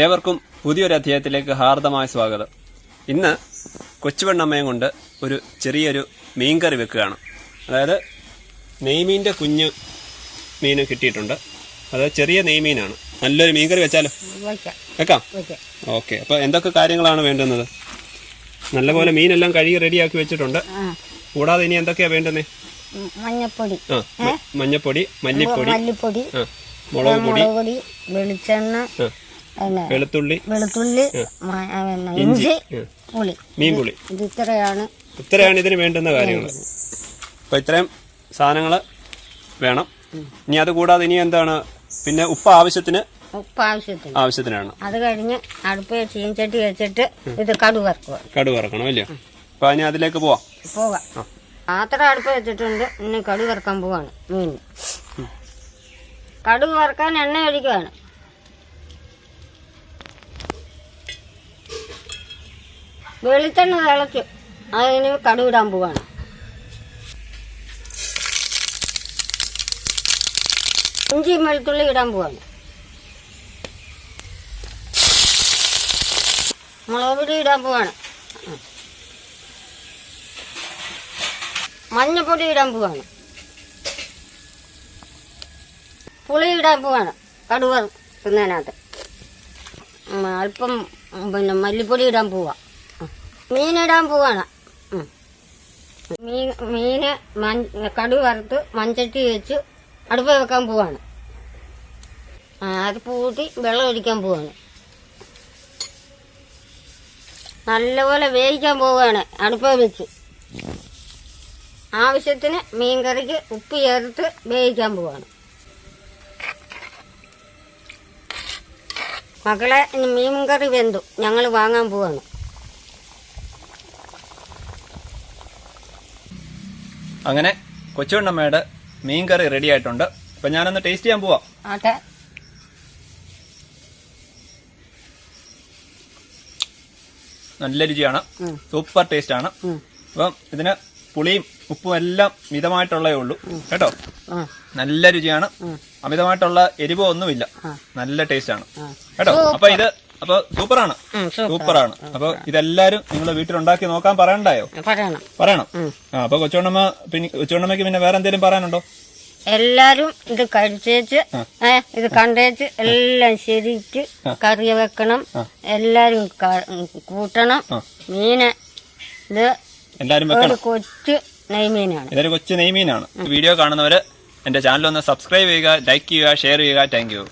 ഏവർക്കും പുതിയൊരു അധ്യായത്തിലേക്ക് ഹാർദമായ സ്വാഗതം. ഇന്ന് കൊച്ചുവെണ്ണമ്മയും കൊണ്ട് ഒരു ചെറിയൊരു മീൻ കറി വെക്കുകയാണ്. അതായത് നെയ്മീന്റെ കുഞ്ഞ് മീൻ കിട്ടിയിട്ടുണ്ട്. അത് ചെറിയ നെയ്മീനാണ്. നല്ലൊരു മീൻ കറി വെച്ചാലോ? വെക്കാം. ഓക്കെ. അപ്പോൾ എന്തൊക്കെ കാര്യങ്ങളാണ് വേണ്ടുന്നത്? നല്ലപോലെ മീനെല്ലാം കഴുകി റെഡിയാക്കി വെച്ചിട്ടുണ്ട്. കൂടാതെ ഇനി എന്തൊക്കെയാണ് വേണ്ടുന്നത് മഞ്ഞപ്പൊടി. മഞ്ഞപ്പൊടി മല്ലിപ്പൊടി മുളക് പൊടി വെളിച്ചെണ്ണ വെളുത്തുള്ളി. വെളുത്തുള്ളി ഇഞ്ചി. പുളി മീൻ പുളി. ഇത് ഇത്രയാണ്. ഇത്രയാണ് ഇതിന് വേണ്ടുന്ന കാര്യങ്ങൾ. അപ്പോൾ ഇത്രയും സാധനങ്ങൾ വേണം. ഇനി അത് കൂടാതെ ഇനി എന്താണ്? പിന്നെ ഉപ്പ് ആവശ്യത്തിന് ഉപ്പ് ആവശ്യത്തിന്. ആവശ്യത്തിനാണ്. അത് കഴിഞ്ഞ് അടുപ്പ് ചീൻചട്ടി വെച്ചിട്ട് ഇത് കടുവറക്കുക കടുവറക്കണം അല്ലേ? ഇറക്കണം അപ്പോൾ അതിന് അതിലേക്ക് പോവാം. പോവാം. പാത്രം അടുപ്പ് വെച്ചിട്ടുണ്ട്. ഇനി കടുവറക്കാൻ പോവാണ് മീൻ. കടുക് വറക്കാൻ എണ്ണ ഒഴിക്കുകയാണ് വെളിച്ചെണ്ണ തിളച്ചു അതിന് കടുവിടാൻ പോവാണ്. ഇഞ്ചി വെളുത്തുള്ളി ഇടാൻ പോവാണ്. മുളക് പൊടി ഇടാൻ പോവാണ്. മഞ്ഞപ്പൊടി ഇടാൻ പോവാണ്. പുളി ഇടാൻ പോവാണ്. കടുവ തിന്നതിനകത്ത്. അല്പം പിന്നെ മല്ലിപ്പൊടി ഇടാൻ പോവാ. മീനിടാൻ പോവാണ്. മീൻ മീന് മഞ്ഞ കടു വറുത്ത് മൺചട്ടി വെച്ച് അടുപ്പ് വെക്കാൻ പോവാണ്. അത് പൂട്ടി വെള്ളം ഒഴിക്കാൻ പോവാണ്. നല്ലപോലെ വേവിക്കാൻ പോവുകയാണ് അടുപ്പ വെച്ച്. ആവശ്യത്തിന് മീൻകറിക്ക് ഉപ്പ് ചേർത്ത് വേവിക്കാൻ പോവാണ്. മക്കളെ മീൻകറി മീൻ കറി വെന്തു. ഞങ്ങൾ വാങ്ങാൻ പോവാണ്. അങ്ങനെ കൊച്ചുവണ്ണമ്മയുടെ മീൻ കറി റെഡി ആയിട്ടുണ്ട്. അപ്പൊ ഞാനൊന്ന് ടേസ്റ്റ് ചെയ്യാൻ പോവാം. നല്ല രുചിയാണ്. സൂപ്പർ ടേസ്റ്റ് ആണ്. അപ്പം ഇതിന് പുളിയും ഉപ്പും എല്ലാം മിതമായിട്ടുള്ളേ ഉള്ളൂ. കേട്ടോ? നല്ല രുചിയാണ്. അമിതമായിട്ടുള്ള എരിവോ ഒന്നുമില്ല നല്ല ടേസ്റ്റ് ആണ്. കേട്ടോ? അപ്പൊ ഇത് അപ്പൊ സൂപ്പറാണ്. ആണ് സൂപ്പർ. സൂപ്പറാണ്. അപ്പൊ ഇതെല്ലാരും നിങ്ങൾ വീട്ടിലുണ്ടാക്കി നോക്കാൻ പറയണ്ടായോ? പറയണം. ആ അപ്പൊ കൊച്ചുണ്ണമ്മ പിന്നെ കൊച്ചുണ്ണമ്മക്ക് പിന്നെ വേറെ എന്തെങ്കിലും പറയാനുണ്ടോ? എല്ലാരും ഇത് കഴിച്ചേച്ച് ഇത് കണ്ടേച്ച് എല്ലാം ശരിക്ക് കറി വെക്കണം. എല്ലാരും കൂട്ടണം. മീന് ഇത് എല്ലാരും കൊച്ചു നെയ്മീനാണ്. ഇതൊരു കൊച്ചു നെയ്മീനാണ്. വീഡിയോ കാണുന്നവര് എന്റെ ചാനൽ ഒന്ന് സബ്സ്ക്രൈബ് ചെയ്യുക ലൈക്ക് ചെയ്യുക ഷെയർ ചെയ്യുക. Thank you.